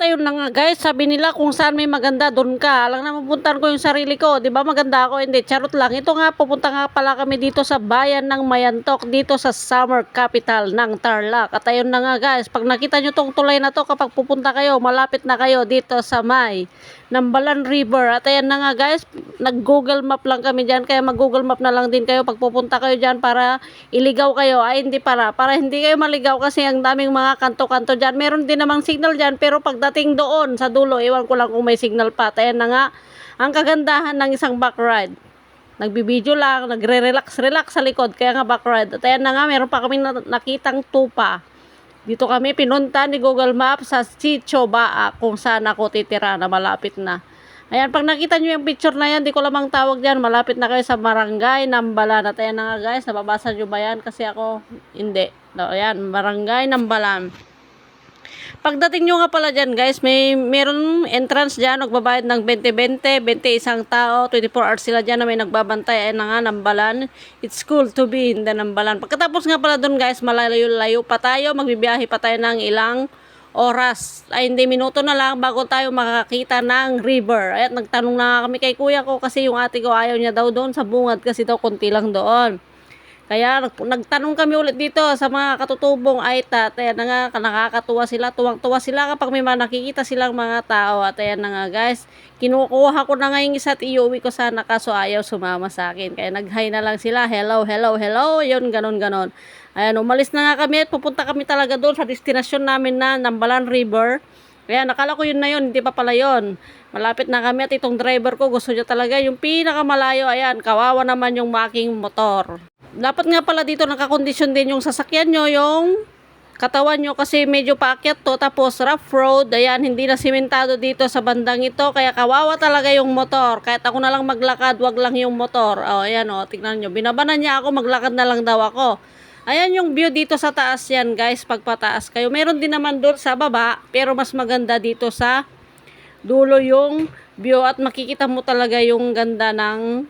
Ayun na nga guys, sabi nila kung saan may maganda, doon ka. Alang na mapuntahan ko yung sarili ko, di ba maganda ako? Hindi, charot lang. Ito nga, pupunta nga pala kami dito sa bayan ng Mayantok, dito sa summer capital ng Tarlac. At ayun na nga guys, pag nakita nyo tong tulay na to, kapag pupunta kayo, malapit na kayo dito sa May, Nambalan River. At ayan na nga guys, nag-google map lang kami dyan, kaya mag-google map na lang din kayo pag pupunta kayo dyan para iligaw kayo. Ay, hindi para, para hindi kayo maligaw kasi ang daming mga kanto-kanto dyan. Meron din namang signal dyan, pero pagdating doon sa dulo, iwan ko lang kung may signal pa. At ayan na nga, ang kagandahan ng isang back ride. Nagbibideo lang, nagre-relax-relax sa likod, kaya nga back ride. At ayan na nga, meron pa kami na- nakitang tupa. Dito kami pinunta ni Google Maps sa Chicho Baa kung saan ako titira na malapit na. Ayan, pag nakita nyo yung picture na yan, di ko lamang tawag dyan, malapit na kayo sa Barangay Nambalan. At ayan na nga guys, nababasa nyo ba yan? Kasi ako, hindi. No, ayan, Barangay Nambalan. Pagdating nyo nga pala dyan guys, may meron entrance dyan, magbabayad ng 20-20, 20 isang tao, 24 hours sila dyan na may nagbabantay, ayun na nga, nambalan. It's cool to be in the nambalan. Pagkatapos nga pala dun guys, malayo-layo pa tayo, magbibiyahe pa tayo ng ilang oras. Ay hindi, minuto na lang bago tayo makakita ng river. At nagtanong na kami kay kuya ko kasi yung ate ko ayaw niya daw doon sa bungad kasi daw konti lang doon. Kaya nag- nagtanong kami ulit dito sa mga katutubong Aita. At ayan na nga, nakakatuwa sila. Tuwang-tuwa sila kapag may mga nakikita silang mga tao. At ayan na nga guys, kinukuha ko na nga yung isa at iuwi ko sana kaso ayaw sumama sa akin. Kaya nag-hi na lang sila. Hello, hello, hello. Yun, ganon, ganon. Ayan, umalis na nga kami at pupunta kami talaga doon sa destinasyon namin na Nambalan River. Kaya nakala ko yun na yun, hindi pa pala yun. Malapit na kami at itong driver ko gusto niya talaga yung pinakamalayo. Ayan, kawawa naman yung making motor. Dapat nga pala dito nakakondisyon din yung sasakyan nyo, yung katawan nyo kasi medyo paakyat to. Tapos rough road. Ayan hindi na simentado dito sa bandang ito. Kaya kawawa talaga yung motor. Kahit ako na lang maglakad wag lang yung motor. Oh ayan oh tingnan nyo. Binabanan niya ako maglakad na lang daw ako. Ayan yung view dito sa taas yan guys pagpataas kayo. Meron din naman doon sa baba pero mas maganda dito sa dulo yung view at makikita mo talaga yung ganda ng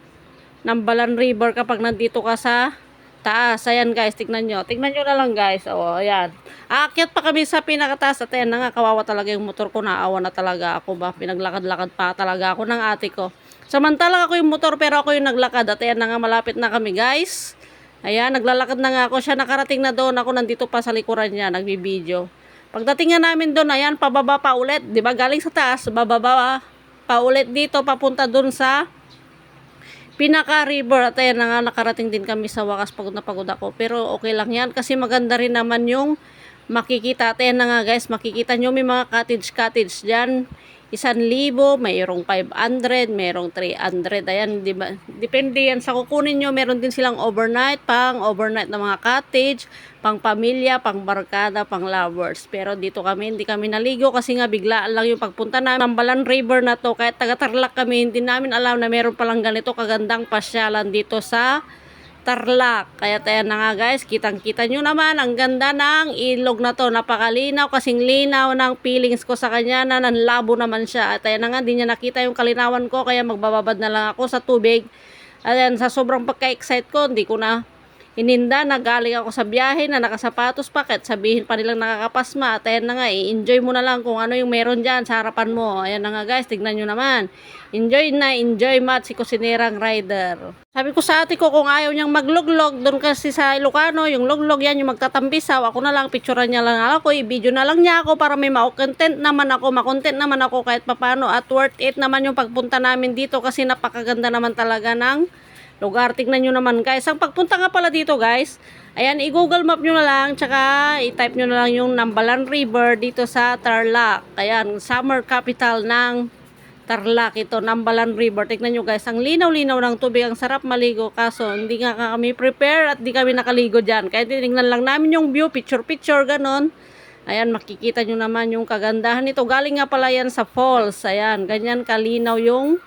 Nambalan River kapag nandito ka sa taas. Ayan guys, tignan nyo. Tignan nyo na lang guys. O, ayan. Aakyat pa kami sa pinakataas at ayan na nga, kawawa talaga yung motor ko. Naawa na talaga ako ba. Pinaglakad-lakad pa talaga ako ng ate ko. Samantalang ako yung motor pero ako yung naglakad at ayan na nga, malapit na kami guys. Ayan, naglalakad na nga ako. Siya nakarating na doon. Ako nandito pa sa likuran niya, nagbibideo. Pagdating nga namin doon, ayan, pababa pa ulit. ba Galing sa taas, bababa pa ulit dito, papunta doon sa pinaka river at ayan na nga nakarating din kami sa wakas pagod na pagod ako. Pero okay lang yan kasi maganda rin naman yung makikita at ayan na nga guys makikita nyo may mga cottage cottage dyan isan libo, mayroong 500, mayroong 300. Ayan, di ba? Depende yan sa kukunin nyo. Meron din silang overnight, pang overnight na mga cottage, pang pamilya, pang barkada, pang lovers. Pero dito kami, hindi kami naligo kasi nga biglaan lang yung pagpunta namin. Nambalan River na to, kahit taga-Tarlac kami, hindi namin alam na meron palang ganito kagandang pasyalan dito sa Tarlac. Kaya tayo na nga guys, kitang-kita nyo naman ang ganda ng ilog na to. Napakalinaw, kasing linaw ng feelings ko sa kanya na nanlabo naman siya. At tayo na nga, di niya nakita yung kalinawan ko kaya magbababad na lang ako sa tubig. At yan, sa sobrang pagka-excite ko, hindi ko na ininda na galing ako sa biyahe na nakasapatos pa kahit sabihin pa nilang nakakapasma at ayan na nga i-enjoy mo na lang kung ano yung meron dyan sa harapan mo. Ayan na nga guys tignan nyo naman. Enjoy na enjoy mat si kusinerang rider. Sabi ko sa ate ko kung ayaw niyang magluglog doon kasi sa Ilocano yung luglog yan yung magtatambisaw ako na lang picturean niya lang ako i-video na lang niya ako para may ma-content naman ako makontent naman ako kahit papano at worth it naman yung pagpunta namin dito kasi napakaganda naman talaga ng lugar. Tignan nyo naman guys. Ang pagpunta nga pala dito guys, ayan, i-google map nyo na lang, tsaka i-type nyo na lang yung Nambalan River dito sa Tarlac. Ayan, summer capital ng Tarlac ito, Nambalan River. Tignan nyo guys, ang linaw-linaw ng tubig, ang sarap maligo. Kaso, hindi nga kami prepare at di kami nakaligo dyan. Kaya tinignan lang namin yung view, picture-picture, ganon. Ayan, makikita nyo naman yung kagandahan nito. Galing nga pala yan sa falls. Ayan, ganyan kalinaw yung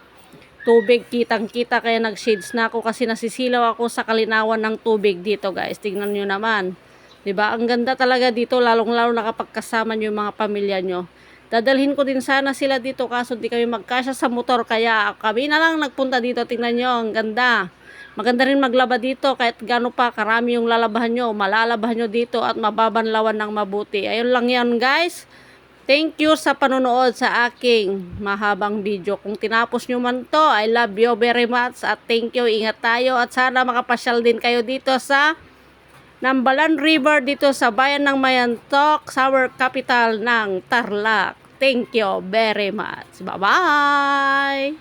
tubig kitang kita kaya nag-shades na ako kasi nasisilaw ako sa kalinawan ng tubig dito guys. Tingnan nyo naman. Ba ang ganda talaga dito lalong lalo na kapag kasama nyo yung mga pamilya nyo. Dadalhin ko din sana sila dito kaso di kami magkasya sa motor kaya kami na lang nagpunta dito. Tingnan nyo ang ganda. Maganda rin maglaba dito kahit gano pa karami yung lalabahan nyo malalabahan nyo dito at mababanlawan ng mabuti. Ayun lang yan guys Thank you sa panonood sa aking mahabang video. Kung tinapos nyo man to, I love you very much at thank you. Ingat tayo at sana makapasyal din kayo dito sa Nambalan River dito sa bayan ng Mayantok, summer capital ng Tarlac. Thank you very much. Bye-bye!